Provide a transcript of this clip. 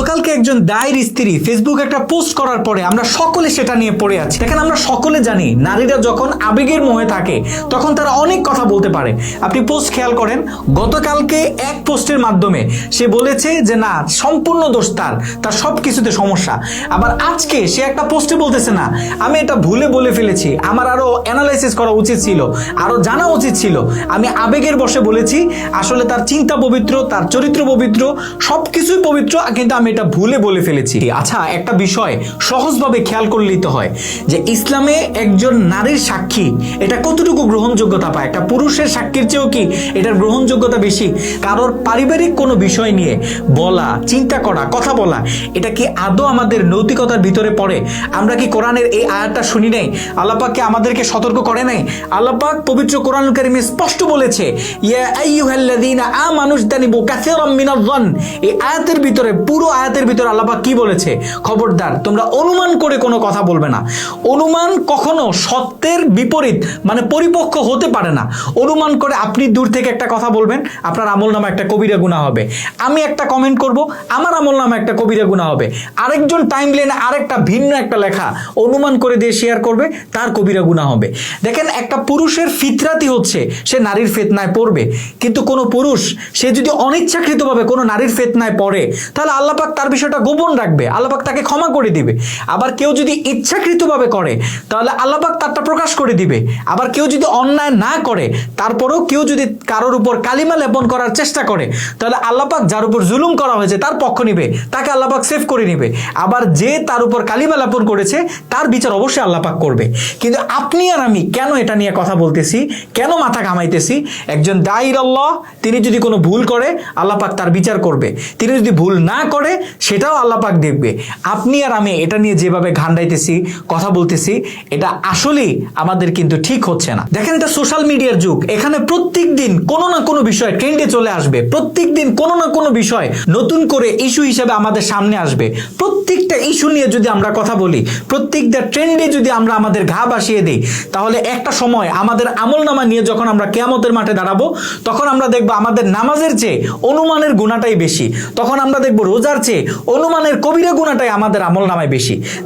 গতকালকে একজন দায়ের স্ত্রী ফেসবুক একটা পোস্ট করার পরে আমরা সকলে সেটা নিয়ে পড়ে আছি। দেখেন, আমরা সকলে জানি, নারীরা যখন আবেগের মোহে থাকে, তখন তারা অনেক কথা বলতে পারে। আপনি পোস্ট খেয়াল করেন, গতকালকে এক পোস্টের মাধ্যমে সে বলেছে যে, না, সম্পূর্ণ দোষ তার তার সব কিছুতে সমস্যা। আবার আজকে সে একটা পোস্টে বলতেছে, না, আমি এটা ভুলে বলে ফেলেছি। আমার আরও অ্যানালাইসিস করা উচিত ছিল, আরও জানা উচিত ছিল। আমি আবেগের বসে বলেছি, আসলে তার চিন্তা পবিত্র, তার চরিত্র পবিত্র, সবকিছুই পবিত্র, কিন্তু আমি এটা ভুলে বলে ফেলেছি। আচ্ছা একটা বিষয় সহজভাবে খেয়াল করে নিতে হয় যে ইসলামে একজন নারীর সাক্ষী, এটা কতটুকু গ্রহণযোগ্যতা পায়? একটা পুরুষের সাক্ষীর চেয়েও কি এটার গ্রহণযোগ্যতা বেশি? কারোর পারিবারিক কোনো বিষয় নিয়ে বলা, চিন্তা করা, কথা বলা, এটা কি আদৌ আমাদের নৈতিকতার ভিতরে পড়ে? আমরা কি কোরআনের এই আয়াতটা শুনি নাই? আল্লাপাককে আমাদেরকে সতর্ক করে নাই? আল্লাপাক পবিত্র কোরআন কারিমে স্পষ্ট বলেছে, ইয়া আইয়ুহাল্লাযীনা আমানু ইজতানিবু কাসীরাম মিনায-যন এই আয়াতের ভিতরে পুরো আয়াতের ভিতরে আল্লাপাক কি বলেছে? খবরদার, তোমরা অনুমান করে কোনো কথা বলবে না। অনুমান কখনো সত্যের বিপরীত মানে পরিপক্ক হতে পারে না। অনুমান করে আপনি দূর থেকে একটা কথা বলবেন, আপনার আমল নামে একটা কবিরা গুণা হবে। আমি একটা কমেন্ট করব, আমার আমল নামে একটা কবিরা গুণা হবে। আরেকজন টাইম লেনে আরেকটা ভিন্ন একটা লেখা অনুমান করে দিয়ে শেয়ার করবে, তার কবিরা গুণা হবে। দেখেন, একটা পুরুষের ফিতরাতি হচ্ছে, সে নারীর ফেতনায় পড়বে। কিন্তু কোনো পুরুষ, সে যদি অনিচ্ছাকৃতভাবে কোনো নারীর ফেতনায় পড়ে, তাহলে আল্লাপাক তার বিষয়টা গোপন রাখবে, আল্লাপাক তাকে ক্ষমা করে দিবে। আবার কেউ যদি ইচ্ছাকৃতভাবে করে, তাহলে আল্লাপাক তারটা প্রকাশ করে দিবে। আবার কেউ যদি অন্যায় না করে, তারপরেও কেউ যদি কারোর উপর কালিমা লেপন করার চেষ্টা করে, তাহলে আল্লাপাক যার উপর জুলুম করা হয়েছে তার পক্ষ নিবে, তাকে আল্লাপাক সেভ করে নিবে। আবার যে তার উপর কালিমা লেপন করেছে, তার বিচার অবশ্যই আল্লাপাক করবে। কিন্তু আপনি আর আমি কেন এটা নিয়ে কথা বলতেছি, কেন মাথা ঘামাইতেছি? একজন দায়ীর আল্লাহ, তিনি যদি কোনো ভুল করে, আল্লাপাক তার বিচার করবে। তিনি যদি ভুল না করে সেটাও আল্লাপাক দেখবে। আপনি আর আমি এটা নিয়ে যেভাবে ঘান্ডাইতেছি, কথা বলতেছি, এটা আসলেই আমাদের কিন্তু ঠিক হচ্ছে না। দেখেন এটা সোশ্যাল মিডিয়ার যুগ। এখানে প্রত্যেক দিন কোনো না কোনো বিষয় ট্রেন্ডে চলে আসবে। প্রত্যেক দিন কোনো না কোনো বিষয় নতুন করে ইস্যু হিসেবে আমাদের সামনে আসবে। প্রত্যেকটা ইস্যু নিয়ে যদি আমরা কথা বলি, প্রত্যেকটা ট্রেন্ডে যদি আমরা আমাদের ঘা বাসিয়ে দিই, তাহলে একটা সময় আমাদের আমল নামা নিয়ে যখন আমরা কেয়ামতের মাঠে দাঁড়াবো, তখন আমরা দেখব আমাদের নামাজের চেয়ে অনুমানের গুণাটাই বেশি। তখন আমরা দেখব রোজার চেয়ে অনুমানের কবিরা গুণাটাই আমাদের আমল নামায় বেশি।